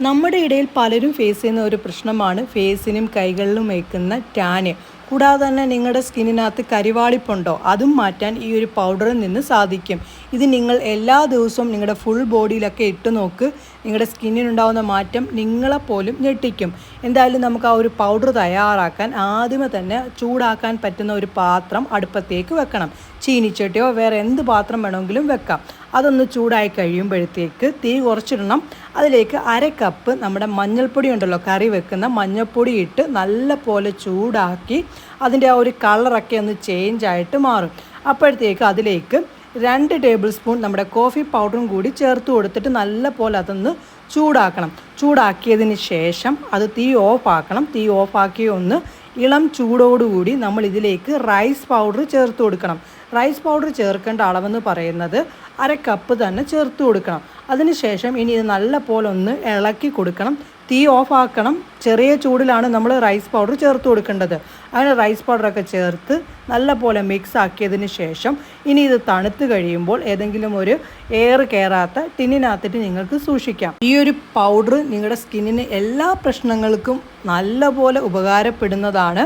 നമ്മുടെ ഇടയിൽ പലരും ഫേസ് ചെയ്യുന്ന ഒരു പ്രശ്നമാണ് ഫേസിനും കൈകളിലും വയ്ക്കുന്ന ടാന്. കൂടാതെ തന്നെ നിങ്ങളുടെ സ്കിന്നിനകത്ത് കരിവാളിപ്പുണ്ടോ? അതും മാറ്റാൻ ഈ ഒരു പൗഡറിൽ നിന്ന് സാധിക്കും. ഇത് നിങ്ങൾ എല്ലാ ദിവസവും നിങ്ങളുടെ ഫുൾ ബോഡിയിലൊക്കെ ഇട്ട് നോക്ക്. നിങ്ങളുടെ സ്കിന്നിനുണ്ടാകുന്ന മാറ്റം നിങ്ങളെപ്പോലും ഞെട്ടിക്കും. എന്തായാലും നമുക്ക് ആ ഒരു പൗഡർ തയ്യാറാക്കാൻ ആദ്യമേ തന്നെ ചൂടാക്കാൻ പറ്റുന്ന ഒരു പാത്രം അടുപ്പത്തേക്ക് വെക്കണം. ചീനിച്ചട്ടിയോ വേറെ എന്ത് പാത്രം വേണമെങ്കിലും വെക്കാം. അതൊന്ന് ചൂടായി കഴിയുമ്പോഴത്തേക്ക് തീ കുറച്ചിടണം. അതിലേക്ക് അര കപ്പ് നമ്മുടെ മഞ്ഞൾപ്പൊടി ഉണ്ടല്ലോ കറി വെക്കുന്ന മഞ്ഞൾപ്പൊടി ഇട്ട് നല്ല പോലെ ചൂടാക്കി അതിന്റെ ആ ഒരു കളറൊക്കെ ഒന്ന് ചേഞ്ച് ആയിട്ട് മാറും. അപ്പോഴത്തേക്ക് അതിലേക്ക് രണ്ട് ടേബിൾ സ്പൂൺ നമ്മുടെ കോഫി പൗഡറും കൂടി ചേർത്ത് കൊടുത്തിട്ട് നല്ല പോലെ അതൊന്ന് ചൂടാക്കണം. ചൂടാക്കിയതിന് ശേഷം അത് തീ ഓഫ് ആക്കണം തീ ഓഫ് ആക്കി ഒന്ന് ഇളം ചൂടോടുകൂടി നമ്മൾ ഇതിലേക്ക് റൈസ് പൗഡർ ചേർത്ത് കൊടുക്കണം. റൈസ് പൗഡർ ചേർക്കേണ്ട അളവെന്ന് പറയുന്നത് അര കപ്പ് തന്നെ ചേർത്ത് കൊടുക്കണം. അതിനുശേഷം ഇനി ഇത് നല്ല പോലെ ഒന്ന് ഇളക്കി കൊടുക്കണം. തീ ഓഫ് ആക്കണം. ചെറിയ ചൂടിലാണ് നമ്മൾ റൈസ് പൗഡർ ചേർത്ത് കൊടുക്കേണ്ടത്. അങ്ങനെ റൈസ് പൗഡറൊക്കെ ചേർത്ത് നല്ല പോലെ മിക്സ് ആക്കിയതിന് ശേഷം ഇനി ഇത് തണുത്ത് കഴിയുമ്പോൾ ഏതെങ്കിലും ഒരു എയർ കയറാത്ത ടിന്നിനകത്തിട്ട് നിങ്ങൾക്ക് സൂക്ഷിക്കാം. ഈ ഒരു പൗഡർ നിങ്ങളുടെ സ്കിന്നിന് എല്ലാ പ്രശ്നങ്ങൾക്കും നല്ലപോലെ ഉപകാരപ്പെടുന്നതാണ്.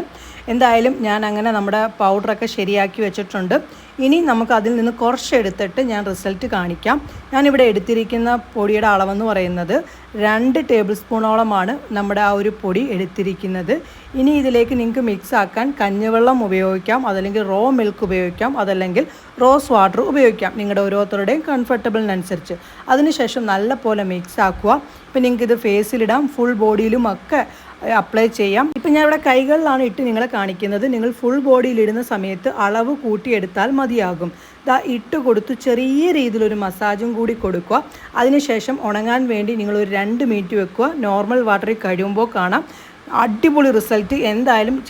എന്തായാലും ഞാൻ അങ്ങനെ നമ്മുടെ പൗഡറൊക്കെ ശരിയാക്കി വെച്ചിട്ടുണ്ട്. ഇനി നമുക്ക് അതിൽ നിന്ന് കുറച്ചെടുത്തിട്ട് ഞാൻ റിസൾട്ട് കാണിക്കാം. ഞാനിവിടെ എടുത്തിരിക്കുന്ന പൊടിയുടെ അളവെന്ന് പറയുന്നത് രണ്ട് ടേബിൾ സ്പൂണോളമാണ് നമ്മുടെ ആ ഒരു പൊടി എടുത്തിരിക്കുന്നത്. ഇനി ഇതിലേക്ക് നിങ്ങൾക്ക് മിക്സ് ആക്കാൻ കഞ്ഞിവെള്ളം ഉപയോഗിക്കാം അതല്ലെങ്കിൽ റോ മിൽക്ക് ഉപയോഗിക്കാം അതല്ലെങ്കിൽ റോസ് വാട്ടർ ഉപയോഗിക്കാം. നിങ്ങളുടെ ഓരോരുത്തരുടെയും കംഫർട്ടബിളിനനുസരിച്ച് അതിനുശേഷം നല്ല പോലെ മിക്സ് ആക്കുക. ഇപ്പം നിങ്ങൾക്ക് ഇത് ഫേസിലിടാം ഫുൾ ബോഡിയിലും ഒക്കെ അപ്ലൈ ചെയ്യാം. ഇപ്പം ഞാൻ ഇവിടെ കൈകളിലാണ് ഇട്ട് നിങ്ങളെ കാണിക്കുന്നത്. നിങ്ങൾ ഫുൾ ബോഡിയിൽ ഇടുന്ന സമയത്ത് അളവ് കൂട്ടിയെടുത്താൽ മതിയാകും. ദാ ഇട്ട് കൊടുത്ത് ചെറിയ രീതിയിലൊരു മസാജും കൂടി കൊടുക്കുക. അതിനുശേഷം ഉണങ്ങാൻ വേണ്ടി നിങ്ങൾ ഒരു രണ്ട് മിനിറ്റ് വെക്കുക. നോർമൽ വാട്ടറിൽ കഴിയുമ്പോൾ കാണാം. അടിപൊളി റിസൾട്ട് എന്തായാലും